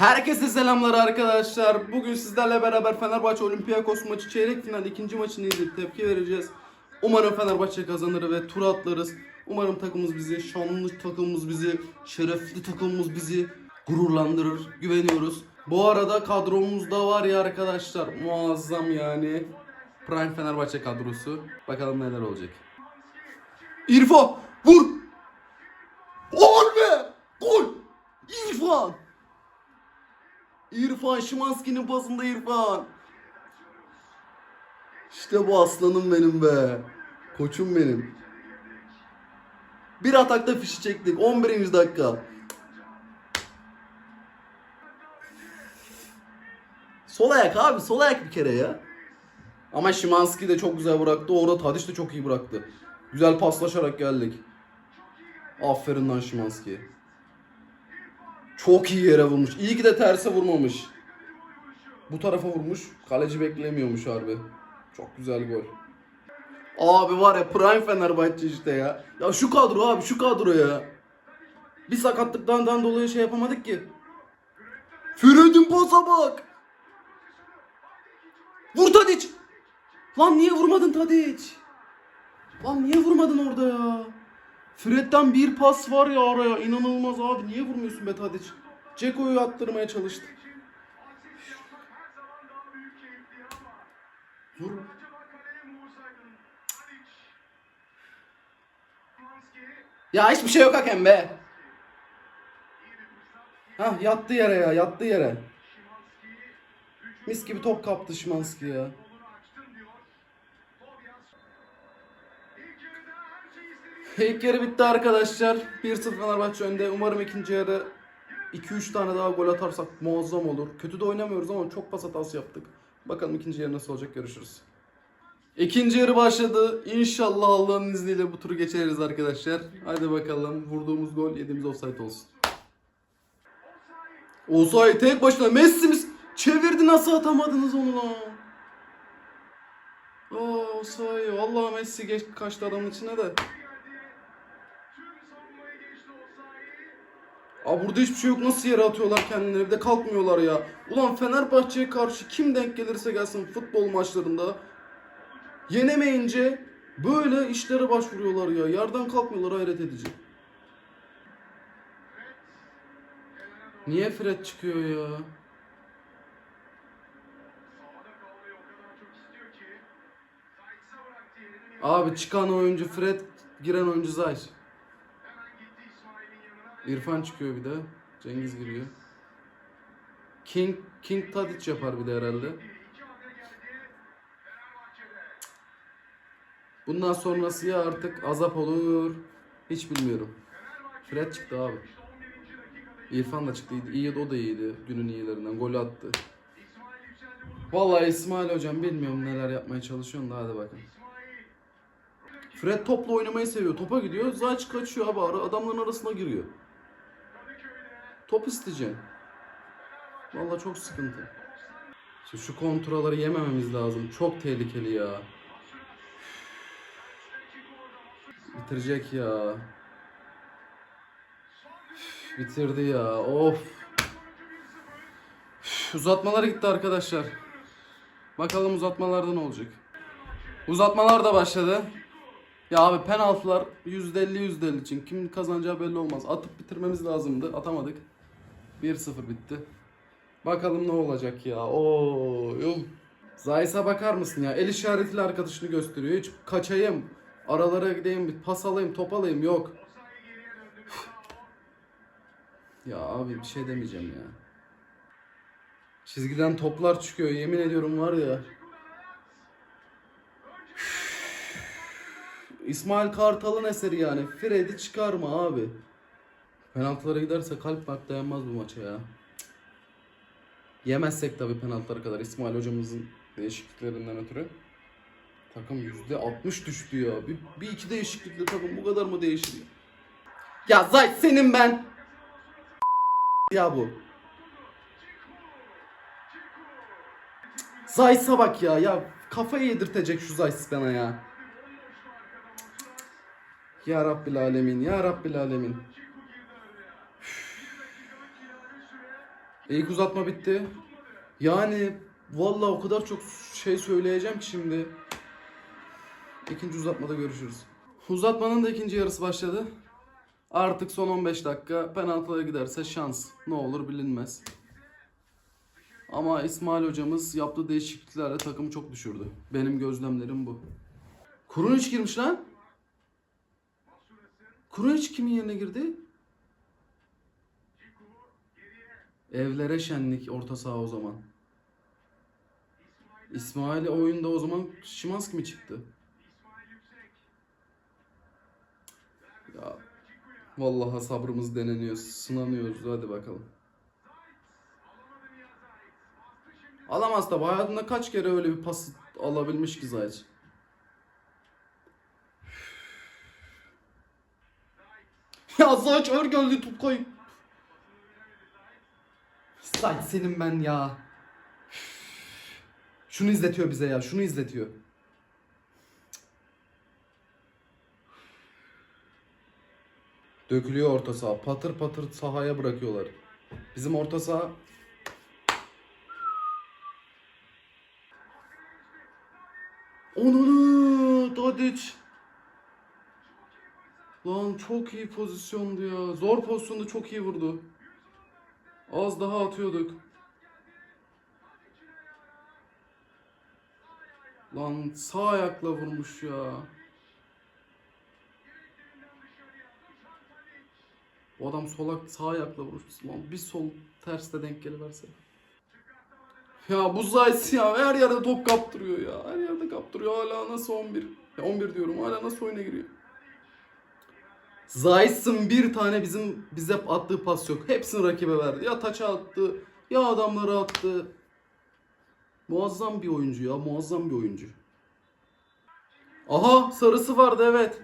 Herkese selamlar arkadaşlar. Bugün sizlerle beraber Fenerbahçe Olympiakos maçı çeyrek final ikinci maçını izleyip tepki vereceğiz. Umarım Fenerbahçe kazanır ve tur atlarız. Umarım takımımız bizi, şanlı takımımız bizi, şerefli takımımız bizi gururlandırır. Güveniyoruz. Bu arada kadromuzda var ya arkadaşlar muazzam yani. Prime Fenerbahçe kadrosu. Bakalım neler olacak. İrfan vur! Gol be! Gol! İrfan! İrfan Şimanski'nin pasında İrfan. İşte bu aslanım benim be. Koçum benim. Bir atakta fişi çektik. 11. dakika. Sol ayak abi. Sol ayak bir kere ya. Ama Şimanski de çok güzel bıraktı. Orada Tadiş de çok iyi bıraktı. Güzel paslaşarak geldik. Aferin lan Şimanski. Çok iyi yere vurmuş. İyi ki de terse vurmamış. Bu tarafa vurmuş. Kaleci beklemiyormuş harbi. Çok güzel gol. Abi var ya prime Fenerbahçe işte ya. Ya şu kadro abi şu kadro ya. Bir sakatlıktan dolayı şey yapamadık ki. Fred'in posa bak. Vur Tadiç. Lan niye vurmadın Tadiç? Lan niye vurmadın orada ya? Fred'den bir pas var ya araya. inanılmaz abi. Niye vurmuyorsun be Tadiç? Ceko'yu attırmaya çalıştı. Vur. Ya hiçbir şey yok hakem be. Hah yattı yere ya yattı yere. Mis gibi top kaptı Şimanski ya. İlk yarı bitti arkadaşlar. 1-0 Fenerbahçe önde. Umarım ikinci yarı 2-3 tane daha gol atarsak muazzam olur. Kötü de oynamıyoruz ama çok pas hatası yaptık. Bakalım ikinci yarı nasıl olacak görüşürüz. İkinci yarı başladı. İnşallah Allah'ın izniyle bu turu geçeriz arkadaşlar. Hadi bakalım. Vurduğumuz gol yediğimiz offside olsun. Offside tek başına Messi'miz çevirdi nasıl atamadınız onu lan? Aa offside. Vallahi Messi geç kaçtı adamın içine de. Aa burada hiçbir şey yok. Nasıl yere atıyorlar kendileri? Bir de kalkmıyorlar ya. Ulan Fenerbahçe'ye karşı kim denk gelirse gelsin futbol maçlarında yenemeyince böyle işlere başvuruyorlar ya. Yerden kalkmıyorlar hayret edici. Niye Fred çıkıyor ya? Abi çıkan oyuncu Fred, giren oyuncu Zayt. İrfan çıkıyor bir de. Cengiz giriyor. King King Tadic yapar bir de herhalde. Bundan sonrası ya artık azap olur. Hiç bilmiyorum. Fred çıktı abi. İrfan da çıktı. İyi o da iyiydi. Günün iyilerinden. Gol attı. Vallahi İsmail hocam bilmiyorum neler yapmaya çalışıyorsun da hadi bakın. Fred topla oynamayı seviyor. Topa gidiyor. Zaç kaçıyor abi. Adamların arasına giriyor. Top isteyeceksin. Vallahi çok sıkıntı. Şimdi şu kontraları yemememiz lazım. Çok tehlikeli ya. Bitirecek ya. Bitirdi ya. Of. Uzatmalara gitti arkadaşlar. Bakalım uzatmalarda ne olacak. Uzatmalar da başladı. Ya abi penaltılar %50 %50 için kim kazanacağı belli olmaz. Atıp bitirmemiz lazımdı. Atamadık. 1-0 bitti. Bakalım ne olacak ya. Oo, yum. Zayis'e bakar mısın ya? El işaretiyle arkadaşını gösteriyor. Hiç kaçayım, aralara gideyim, pas alayım, top alayım yok. ya abi bir şey demeyeceğim ya. Çizgiden toplar çıkıyor. Yemin ediyorum var ya. İsmail Kartal'ın eseri yani. Fred'i çıkarma abi. Penaltılara giderse kalp bak dayanmaz bu maça ya. Yemezsek tabii penaltılara kadar İsmail hocamızın değişikliklerinden ötürü. Takım yüzde 60 düştü ya. Bir, bir iki değişiklikle takım bu kadar mı değişir ya? Ya Zayt senin ben. Ya bu. Zayt'a bak ya. Ya kafayı yedirtecek şu Zayt bana ya. Ya Rabbil Alemin. Ya Rabbil Alemin. İlk uzatma bitti. Yani vallahi o kadar çok şey söyleyeceğim ki şimdi. İkinci uzatmada görüşürüz. Uzatmanın da ikinci yarısı başladı. Artık son 15 dakika penaltılara giderse şans. Ne olur bilinmez. Ama İsmail hocamız yaptığı değişikliklerle takımı çok düşürdü. Benim gözlemlerim bu. Kurunic girmiş lan. Kurunic kimin yerine girdi? Evlere şenlik orta saha o zaman. İsmail oyunda o zaman Şimanski mi çıktı? Ya vallahi sabrımız deneniyor, sınanıyoruz. Hadi bakalım. Alamaz tabi. Hayatında kaç kere öyle bir pas alabilmiş ki Zayt. Ya Zayt ağır geldi top kayıp. Zayt senin ben ya. Şunu izletiyor bize ya. Şunu izletiyor. Dökülüyor orta saha. Patır patır sahaya bırakıyorlar. Bizim orta saha Onunu Tadic. Lan çok iyi pozisyondu ya. Zor pozisyonda çok iyi vurdu. Az daha atıyorduk. Lan sağ ayakla vurmuş ya. O adam solak sağ ayakla vurmuş. Lan bir sol terste denk geliverse. Ya bu Zayt ya her yerde top kaptırıyor ya. Her yerde kaptırıyor. Hala nasıl 11? Ya 11 diyorum. Hala nasıl oyuna giriyor? Zayt'sın bir tane bizim bize attığı pas yok. Hepsini rakibe verdi. Ya taça attı, ya adamları attı. Muazzam bir oyuncu ya. Muazzam bir oyuncu. Aha sarısı vardı evet.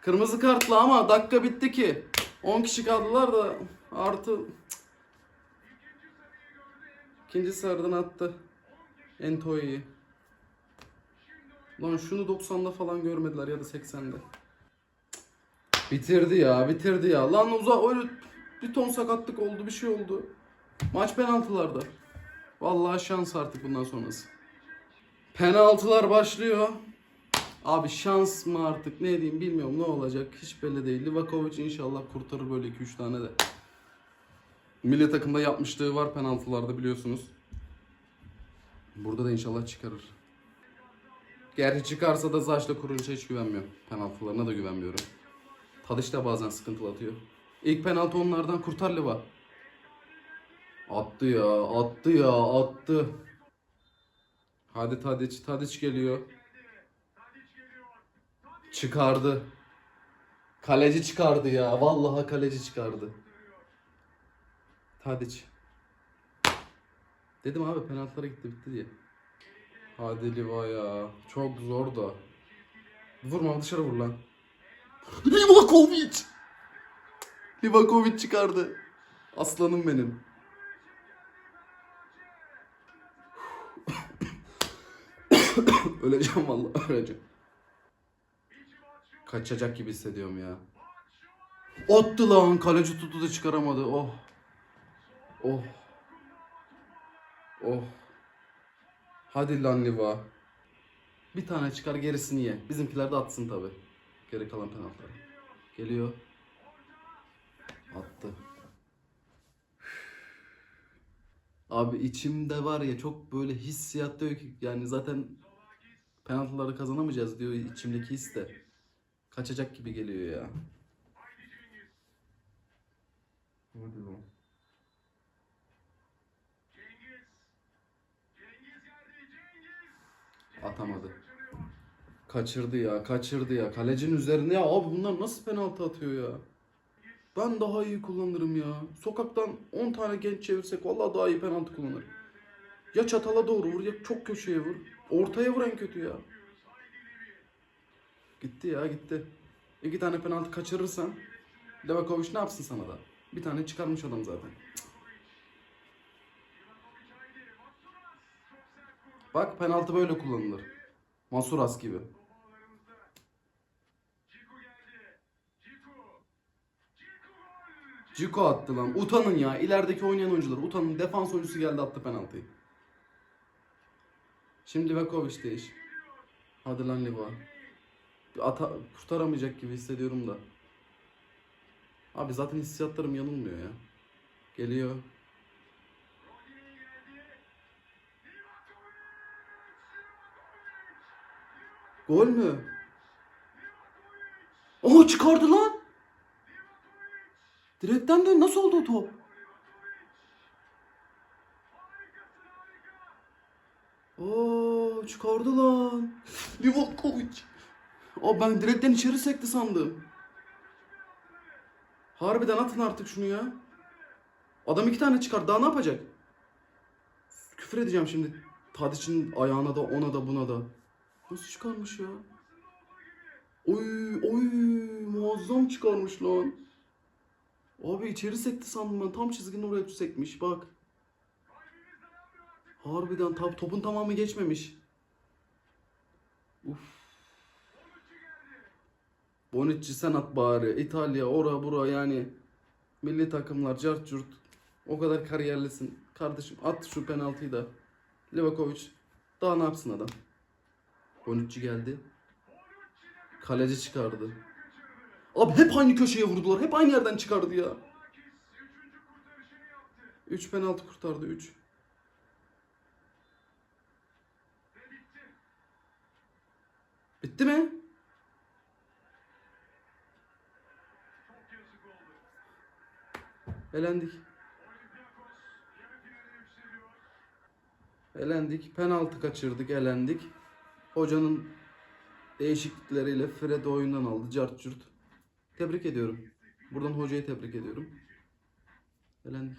Kırmızı kartlı ama dakika bitti ki. 10 kişi kaldılar da artı İkinci sarıdan attı. Entoy'yi. Lan şunu 90'da falan görmediler ya da 80'de. Bitirdi ya, bitirdi ya. Lan uza öyle bir ton sakatlık oldu, bir şey oldu. Maç penaltılarda. Vallahi şans artık bundan sonrası. Penaltılar başlıyor. Abi şans mı artık ne diyeyim bilmiyorum ne olacak hiç belli değil. Livakovic inşallah kurtarır böyle 2-3 tane de. Milli takımda yapmışlığı var penaltılarda biliyorsunuz. Burada da inşallah çıkarır. Gerçi çıkarsa da Zaç'la Kurunç'a hiç güvenmiyorum. Penaltılarına da güvenmiyorum. Tadiç de bazen sıkıntılı atıyor. İlk penaltı onlardan kurtar Liva. Attı ya, attı ya, attı. Hadi Tadiç, Tadiç geliyor. Çıkardı. Kaleci çıkardı ya. Vallahi kaleci çıkardı. Tadiç. Dedim abi penaltılara gitti bitti diye. Hadi Liva ya. Çok zor da. Vurma dışarı vur lan. Livakovic. Livakovic çıkardı. Aslanım benim. öleceğim vallahi öleceğim. Kaçacak gibi hissediyorum ya. Attı lan kaleci tuttu da çıkaramadı. Oh. Oh. Oh. Hadi lan Liva. Bir tane çıkar gerisini ye. Bizimkiler de atsın tabi. Geri kalan penaltıları. Geliyor. Attı. Abi içimde var ya çok böyle hissiyat diyor ki yani zaten penaltıları kazanamayacağız diyor içimdeki his de. Kaçacak gibi geliyor ya. Hadi lan. Atamadı. Kaçırdı ya, kaçırdı ya. Kalecinin üzerine ya abi bunlar nasıl penaltı atıyor ya? Ben daha iyi kullanırım ya. Sokaktan 10 tane genç çevirsek vallahi daha iyi penaltı kullanır. Ya çatala doğru vur ya çok köşeye vur. Ortaya vur en kötü ya. Gitti ya gitti. İki tane penaltı kaçırırsan Levakovic ne yapsın sana da? Bir tane çıkarmış adam zaten. Bak penaltı böyle kullanılır. Masuras gibi. Ciko attı lan. Utanın ya. İlerideki oynayan oyuncular. Utanın. Defans oyuncusu geldi attı penaltıyı. Şimdi Vekovic değiş. Hadi lan Liva. Ata kurtaramayacak gibi hissediyorum da. Abi zaten hissiyatlarım yanılmıyor ya. Geliyor. Gol mü? Oha çıkardı lan. Direkten dön nasıl oldu o top? Oo çıkardı lan. Livakovic. O ben direkten içeri sekti sandım. Harbiden atın artık şunu ya. Adam iki tane çıkar. Daha ne yapacak? Küfür edeceğim şimdi. Tadiç'in ayağına da ona da buna da. Nasıl çıkarmış ya? Oy oy muazzam çıkarmış lan. Abi içeri sekti sandım ben. Tam çizginin oraya sekmiş bak. Harbiden tab topun tamamı geçmemiş. Uf. Bonucci sen at bari. İtalya ora bura yani. Milli takımlar cart curt. O kadar kariyerlisin. Kardeşim at şu penaltıyı da. Livakovic daha ne yapsın adam? Bonucci geldi. Kaleci çıkardı. Abi hep aynı köşeye vurdular. Hep aynı yerden çıkardı ya. 3 penaltı kurtardı 3. Bitti mi? Elendik. Elendik. Penaltı kaçırdık. Elendik. Hocanın değişiklikleriyle Fred oyundan aldı. Cart curt. Tebrik ediyorum. Buradan hocayı tebrik ediyorum. Elendik.